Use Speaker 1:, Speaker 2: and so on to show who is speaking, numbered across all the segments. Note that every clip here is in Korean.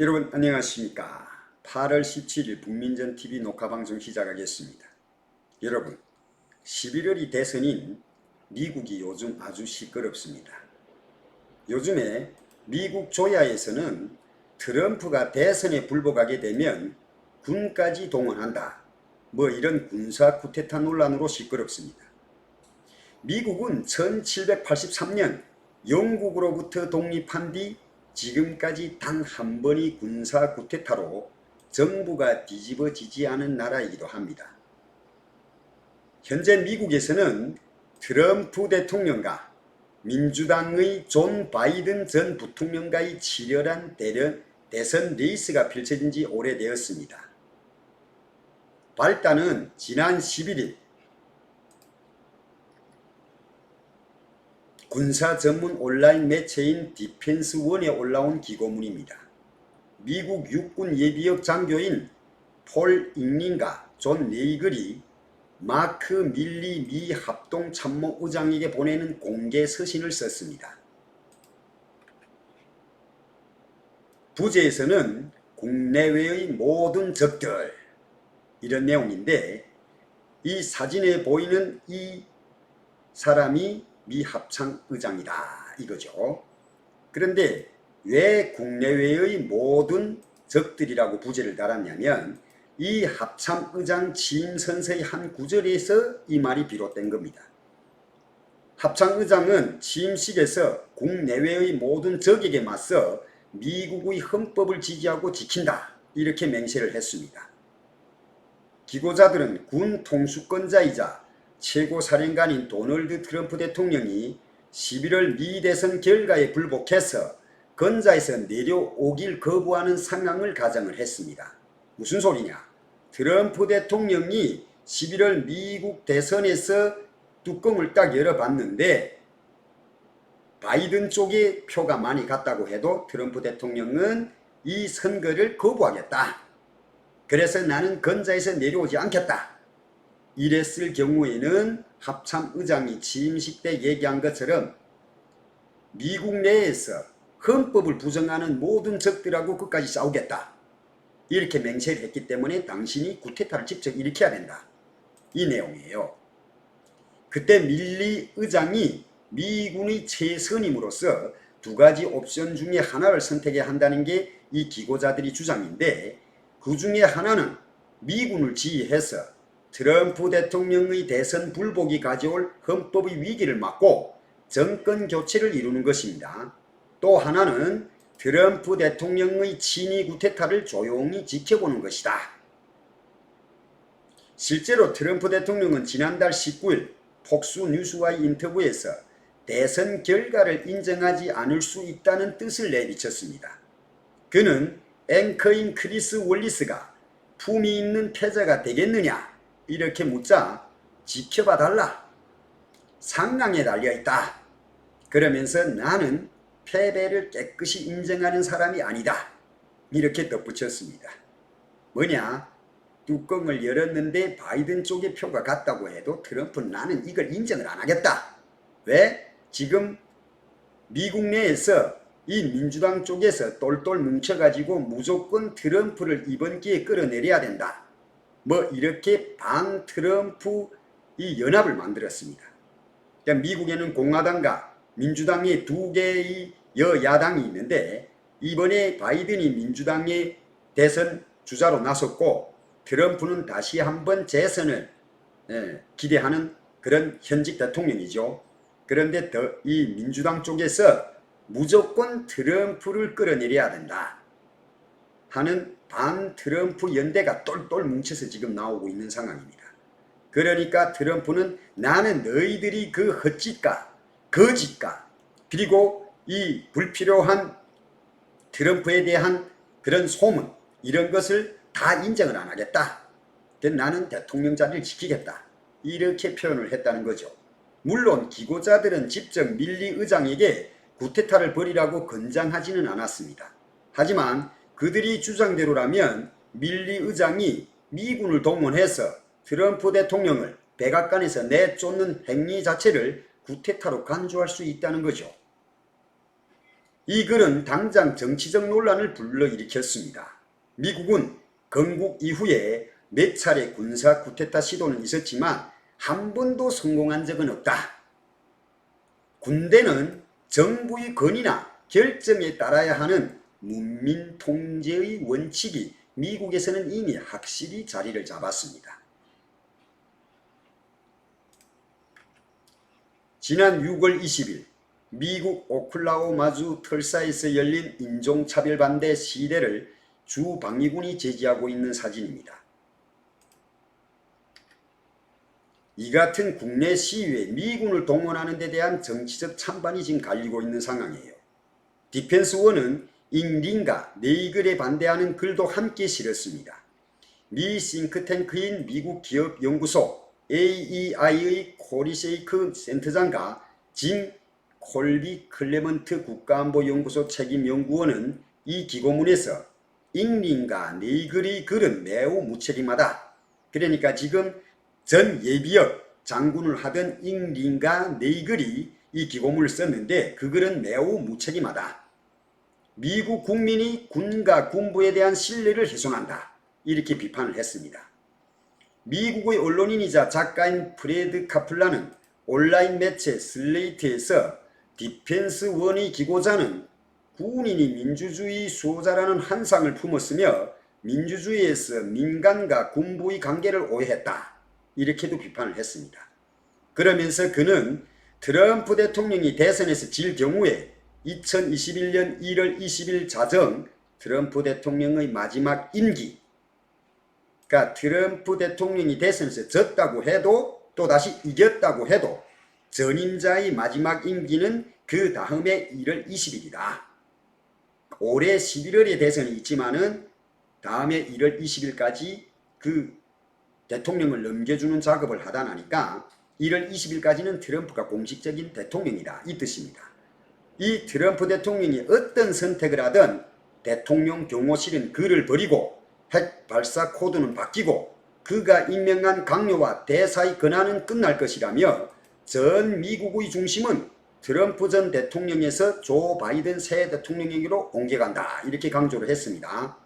Speaker 1: 여러분 안녕하십니까? 8월 17일 북민전 TV 녹화방송 시작하겠습니다. 여러분 11월이 대선인 미국이 요즘 아주 시끄럽습니다. 요즘에 미국 조야에서는 트럼프가 대선에 불복하게 되면 군까지 동원한다. 뭐 이런 군사 쿠데타 논란으로 시끄럽습니다. 미국은 1783년 영국으로부터 독립한 뒤 지금까지 단 한 번의 군사 쿠데타로 정부가 뒤집어지지 않은 나라이기도 합니다. 현재 미국에서는 트럼프 대통령과 민주당의 존 바이든 전 부통령과의 치열한 대련, 대선 레이스가 펼쳐진 지 오래되었습니다. 발단은 지난 11일 군사 전문 온라인 매체인 디펜스원에 올라온 기고문입니다. 미국 육군 예비역 장교인 폴 잉링과 존 네이글이 마크 밀리 미 합동 참모 의장에게 보내는 공개 서신을 썼습니다. 부제에서는 국내외의 모든 적들 이런 내용인데 이 사진에 보이는 이 사람이 미 합창 의장이다 이거죠. 그런데 왜 국내외의 모든 적들이라고 부제를 달았냐면 이 합참 의장 취임 선서의 한 구절에서 이 말이 비롯된 겁니다. 합참 의장은 취임식에서 국내외의 모든 적에게 맞서 미국의 헌법을 지지하고 지킨다 이렇게 맹세를 했습니다. 기고자들은 군 통수권자이자 최고 사령관인 도널드 트럼프 대통령이 11월 미 대선 결과에 불복해서 건자에서 내려오길 거부하는 상황을 가정을 했습니다. 무슨 소리냐? 트럼프 대통령이 11월 미국 대선에서 뚜껑을 딱 열어봤는데 바이든 쪽에 표가 많이 갔다고 해도 트럼프 대통령은 이 선거를 거부하겠다. 그래서 나는 건자에서 내려오지 않겠다. 이랬을 경우에는 합참 의장이 취임식 때 얘기한 것처럼 미국 내에서 헌법을 부정하는 모든 적들하고 끝까지 싸우겠다. 이렇게 맹세를 했기 때문에 당신이 구테타를 직접 일으켜야 된다. 이 내용이에요. 그때 밀리 의장이 미군의 최선임으로서 두 가지 옵션 중에 하나를 선택해야 한다는 게 이 기고자들이 주장인데 그 중에 하나는 미군을 지휘해서 트럼프 대통령의 대선 불복이 가져올 헌법의 위기를 막고 정권 교체를 이루는 것입니다. 또 하나는 트럼프 대통령의 친위 구테타를 조용히 지켜보는 것이다. 실제로 트럼프 대통령은 지난달 19일 폭스 뉴스와의 인터뷰에서 대선 결과를 인정하지 않을 수 있다는 뜻을 내비쳤습니다. 그는 앵커인 크리스 월리스가 품이 있는 패자가 되겠느냐 이렇게 묻자 지켜봐 달라. 상랑에 달려있다. 그러면서 나는 패배를 깨끗이 인정하는 사람이 아니다. 이렇게 덧붙였습니다. 뭐냐? 뚜껑을 열었는데 바이든 쪽에 표가 갔다고 해도 트럼프는 나는 이걸 인정을 안 하겠다. 왜? 지금 미국 내에서 이 민주당 쪽에서 똘똘 뭉쳐가지고 무조건 트럼프를 이번 기회에 끌어내려야 된다. 뭐 이렇게 반 트럼프 이 연합을 만들었습니다. 그러니까 미국에는 공화당과 민주당의 두 개의 여야당이 있는데 이번에 바이든이 민주당의 대선 주자로 나섰고 트럼프는 다시 한번 재선을 예, 기대하는 그런 현직 대통령이죠. 그런데 더이 민주당 쪽에서 무조건 트럼프를 끌어내려야 된다 하는 반 트럼프 연대가 똘똘 뭉쳐서 지금 나오고 있는 상황입니다. 그러니까 트럼프는 나는 너희들이 그 헛짓과 거짓과 그리고 이 불필요한 트럼프에 대한 그런 소문 이런 것을 다 인정을 안 하겠다. 나는 대통령 자리를 지키겠다. 이렇게 표현을 했다는 거죠. 물론 기고자들은 직접 밀리 의장에게 구테타를 벌이라고 건장하지는 않았습니다. 하지만 그들이 주장대로라면 밀리 의장이 미군을 동원해서 트럼프 대통령을 백악관에서 내쫓는 행위 자체를 구테타로 간주할 수 있다는 거죠. 이 글은 당장 정치적 논란을 불러일으켰습니다. 미국은 건국 이후에 몇 차례 군사 쿠데타 시도는 있었지만 한 번도 성공한 적은 없다. 군대는 정부의 건의나 결정에 따라야 하는 문민 통제의 원칙이 미국에서는 이미 확실히 자리를 잡았습니다. 지난 6월 20일 미국 오클라호마주 털사에서 열린 인종차별 반대 시대를 주 방위군이 제지하고 있는 사진입니다. 이 같은 국내 시위에 미군을 동원하는 데 대한 정치적 찬반이 지금 갈리고 있는 상황이에요. 디펜스원은 잉린과 네이글에 반대하는 글도 함께 실었습니다. 미 싱크탱크인 미국 기업 연구소 AEI의 코리세이크 센터장과 진 콜비 클레먼트 국가안보연구소 책임연구원은 이 기고문에서 잉린과 네이글의 글은 매우 무책임하다. 그러니까 지금 전 예비역 장군을 하던 잉린과 네이글이 이 기고문을 썼는데 그 글은 매우 무책임하다. 미국 국민이 군과 군부에 대한 신뢰를 훼손한다. 이렇게 비판을 했습니다. 미국의 언론인이자 작가인 프레드 카플라는 온라인 매체 슬레이트에서 디펜스 원의 기고자는 군인이 민주주의 수호자라는 한상을 품었으며 민주주의에서 민간과 군부의 관계를 오해했다. 이렇게도 비판을 했습니다. 그러면서 그는 트럼프 대통령이 대선에서 질 경우에 2021년 1월 20일 자정 트럼프 대통령의 마지막 임기 그러니까 트럼프 대통령이 대선에서 졌다고 해도 또다시 이겼다고 해도 전임자의 마지막 임기는 그 다음에 1월 20일이다. 올해 11월에 대선이 있지만은 다음에 1월 20일까지 그 대통령을 넘겨주는 작업을 하다 나니까 1월 20일까지는 트럼프가 공식적인 대통령이다. 이 뜻입니다. 이 트럼프 대통령이 어떤 선택을 하든 대통령 경호실은 그를 버리고 핵 발사 코드는 바뀌고 그가 임명한 강요와 대사의 권한은 끝날 것이라며 전 미국의 중심은 트럼프 전 대통령에서 조 바이든 새 대통령에게로 옮겨간다. 이렇게 강조를 했습니다.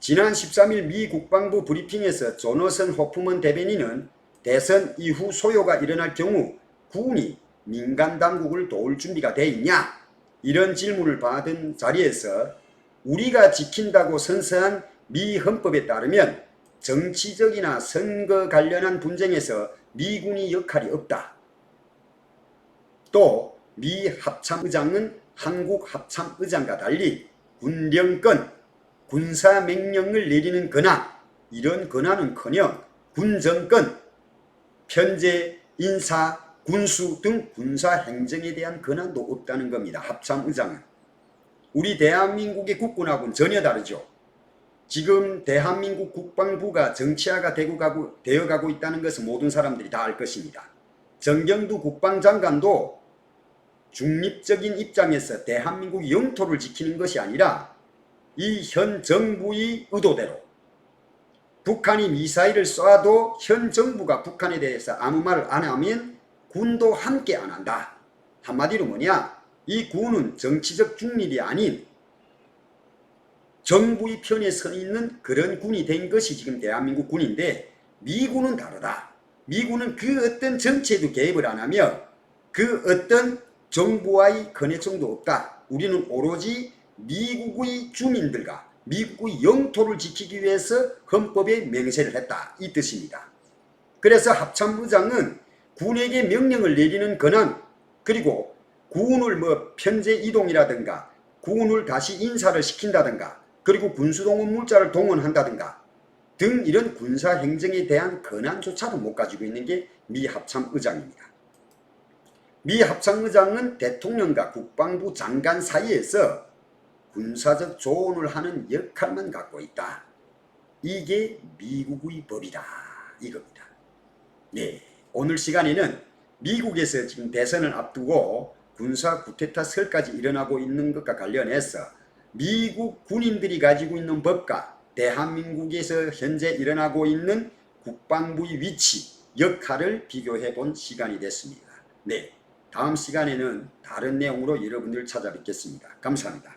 Speaker 1: 지난 13일 미 국방부 브리핑에서 조너선 호프먼 대변인은 대선 이후 소요가 일어날 경우 군이 민간 당국을 도울 준비가 돼 있냐? 이런 질문을 받은 자리에서 우리가 지킨다고 선서한 미 헌법에 따르면 정치적이나 선거 관련한 분쟁에서 미군이 역할이 없다. 또 미 합참의장은 한국 합참의장과 달리 군령권, 군사명령을 내리는 권한, 이런 권한은커녕 군정권, 편제, 인사, 군수 등 군사 행정에 대한 권한도 없다는 겁니다. 합참의장은. 우리 대한민국의 국군하고는 전혀 다르죠. 지금 대한민국 국방부가 정치화가 되고 가고, 되어가고 있다는 것은 모든 사람들이 다 알 것입니다. 정경두 국방장관도 중립적인 입장에서 대한민국 영토를 지키는 것이 아니라 이 현 정부의 의도대로 북한이 미사일을 쏴도 현 정부가 북한에 대해서 아무 말을 안 하면 군도 함께 안 한다. 한마디로 뭐냐? 이 군은 정치적 중립이 아닌 정부의 편에 서 있는 그런 군이 된 것이 지금 대한민국 군인데 미군은 다르다. 미군은 그 어떤 정치에도 개입을 안 하며 그 어떤 정부와의 커넥션도 없다. 우리는 오로지 미국의 주민들과 미국의 영토를 지키기 위해서 헌법에 맹세를 했다. 이 뜻입니다. 그래서 합참부장은 군에게 명령을 내리는 권한 그리고 군을 뭐 편제 이동이라든가 군을 다시 인사를 시킨다든가 그리고 군수동원 물자를 동원한다든가 등 이런 군사 행정에 대한 권한조차도 못 가지고 있는 게 미 합참의장입니다. 미 합참의장은 대통령과 국방부 장관 사이에서 군사적 조언을 하는 역할만 갖고 있다. 이게 미국의 법이다. 이겁니다. 네. 오늘 시간에는 미국에서 지금 대선을 앞두고 군사 쿠데타 설까지 일어나고 있는 것과 관련해서 미국 군인들이 가지고 있는 법과 대한민국에서 현재 일어나고 있는 국방부의 위치, 역할을 비교해 본 시간이 됐습니다. 네. 다음 시간에는 다른 내용으로 여러분들 찾아뵙겠습니다. 감사합니다.